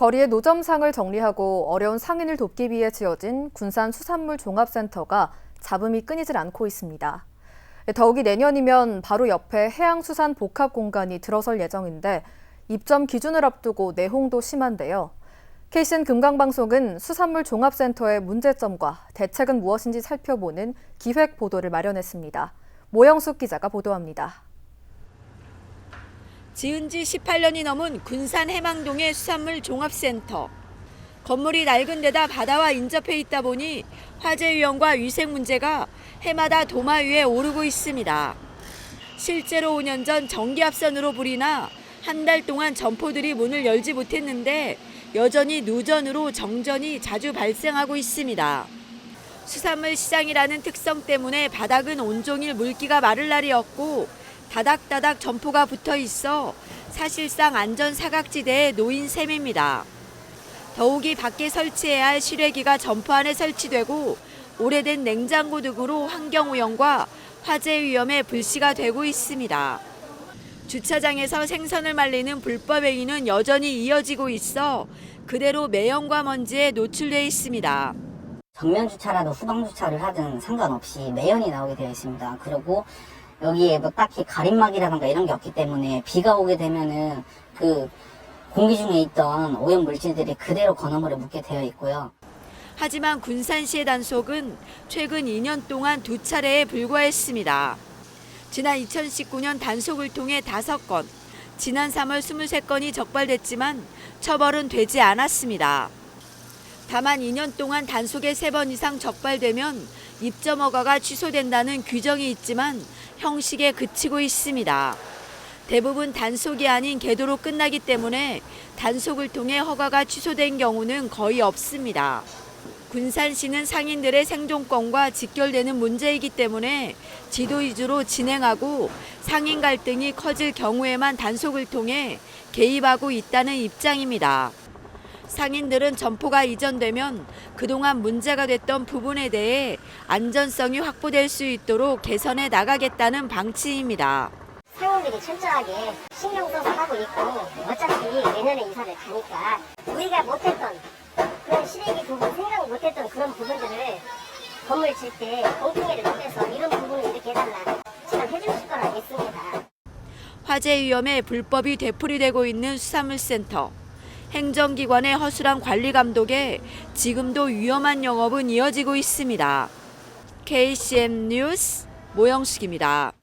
거리의 노점상을 정리하고 어려운 상인을 돕기 위해 지어진 군산 수산물 종합센터가 잡음이 끊이질 않고 있습니다. 더욱이 내년이면 바로 옆에 해양수산 복합 공간이 들어설 예정인데 입점 기준을 앞두고 내홍도 심한데요. KCN 금강방송은 수산물 종합센터의 문제점과 대책은 무엇인지 살펴보는 기획 보도를 마련했습니다. 모영숙 기자가 보도합니다. 지은 지 18년이 넘은 군산 해망동의 수산물 종합센터. 건물이 낡은 데다 바다와 인접해 있다 보니 화재 위험과 위생 문제가 해마다 도마 위에 오르고 있습니다. 실제로 5년 전 전기압선으로 불이 나 한 달 동안 점포들이 문을 열지 못했는데 여전히 누전으로 정전이 자주 발생하고 있습니다. 수산물 시장이라는 특성 때문에 바닥은 온종일 물기가 마를 날이 없고 다닥다닥 점포가 붙어 있어 사실상 안전 사각지대에 놓인 셈입니다. 더욱이 밖에 설치해야 할 실외기가 점포 안에 설치되고 오래된 냉장고 등으로 환경 오염과 화재 위험에 불씨가 되고 있습니다. 주차장에서 생선을 말리는 불법 행위는 여전히 이어지고 있어 그대로 매연과 먼지에 노출돼 있습니다. 정면 주차라도 후방 주차를 하든 상관없이 매연이 나오게 되어 있습니다. 그리고 여기에 뭐 딱히 가림막이라든가 이런 게 없기 때문에 비가 오게 되면은 그 공기 중에 있던 오염 물질들이 그대로 건어물에 묻게 되어 있고요. 하지만 군산시의 단속은 최근 2년 동안 두 차례에 불과했습니다. 지난 2019년 단속을 통해 5건, 지난 3월 23건이 적발됐지만 처벌은 되지 않았습니다. 다만 2년 동안 단속에 3번 이상 적발되면 입점 허가가 취소된다는 규정이 있지만 형식에 그치고 있습니다. 대부분 단속이 아닌 계도로 끝나기 때문에 단속을 통해 허가가 취소된 경우는 거의 없습니다. 군산시는 상인들의 생존권과 직결되는 문제이기 때문에 지도 위주로 진행하고 상인 갈등이 커질 경우에만 단속을 통해 개입하고 있다는 입장입니다. 상인들은 점포가 이전되면 그동안 문제가 됐던 부분에 대해 안전성이 확보될 수 있도록 개선해 나가겠다는 방침입니다. 상인들이 철저하게 신경 써서 하고 있고 어차피 내년에 이사를 가니까 우리가 못했던 그런 시래기 부분 생각 못했던 그런 부분들을 건물 질 때 공통회를 통해서 이런 부분을 이렇게 해달라 잘 해주실 거라 믿습니다. 화재 위험에 불법이 되풀이되고 있는 수산물센터. 행정기관의 허술한 관리 감독에 지금도 위험한 영업은 이어지고 있습니다. KCM 뉴스 모영숙입니다.